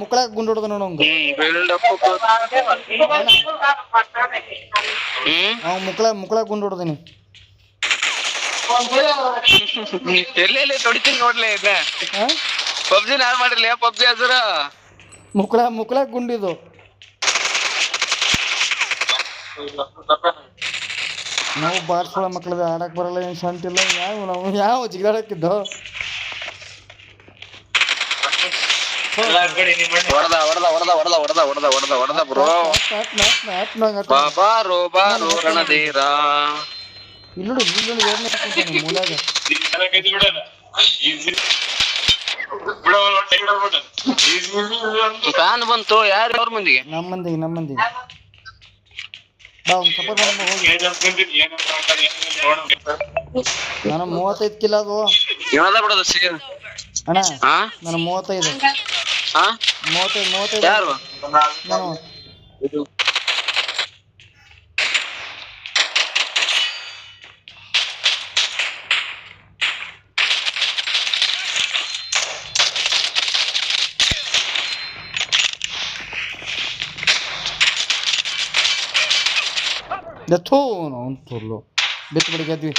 ಮುಕ್ಕಳ ಗುಂಡು ಹೊಡೆದ ನೋಡು ಅವಂಗ ಹ್ಮ್ ಬಿಲ್ಡಪ್ ಹ್ಮ್? ಅವ್ ಮುಕ್ಕಳ ಮುಕ್ಕಳ ಗುಂಡು ಹೊಡೆದೀನಿ. ಎಲ್ಲೆಲ್ಲಿ ತೊಡಿತೀನಿ ನೋಡ್ಲೆ ಇದ ಪಬ್ಜಿ ನಾ ಮಾಡಿರ್ಲಿ ಪಬ್ಜಿ ಹೆಸರ? ಮುಕ್ಕಳ ಮುಕ್ಕಳ ಗುಂಡಿದು. ನಾವು ಬಾರ್ಸೋಳ ಮಕ್ಕಳದ ಆಡಕ್ ಬರಲ್ಲ ಏನ್ ಸಂಟಿಲ್ಲ ಯಾವ ನಾವು ಯಾವ ಜಿಗಾಡಕ್ಕಿದ್ದೋ ಹೊಡೆದ ಹೊಡೆದ ಹೊಡೆದ ಹೊಡೆದ ಹೊಡೆದ ಹೊಡೆದ ಹೊಡೆದ ಹೊಡೆದ ಬ್ರೋ. ಬಾಬಾ ರೋ ಬಾರೋ ರಣಧೀರ. ಇಲ್ಲಿ ಇಲ್ಲಿ ಫ್ಯಾನ್ ಬಂತು ಯಾರು ಅವ್ರ ಮಂದಿಗೆ? ನಮ್ಮ ಮಂದಿಗೆ ನಮ್ಮ ಮಂದಿಗೆ ಬಾ ಒಂದು ಸಪೋರ್ಟ್ ಮಾಡಮ್ಮ ಹೋಗಿ. ನಾನು ಮೂವತ್ತೈದು ಕಿಲೋ ಅದು. ಇವದ ಬಿಡೋದು ಸಿ. ಅಣ್ಣ ಹಾ ನಾನು ಮೂವತ್ತೈದು. ಹಾ ಮೂವತ್ತೈದು ಮೂವತ್ತೈದು. ಯಾರು? ನಾನು. Da tono, un turlo. Beto, obrigado.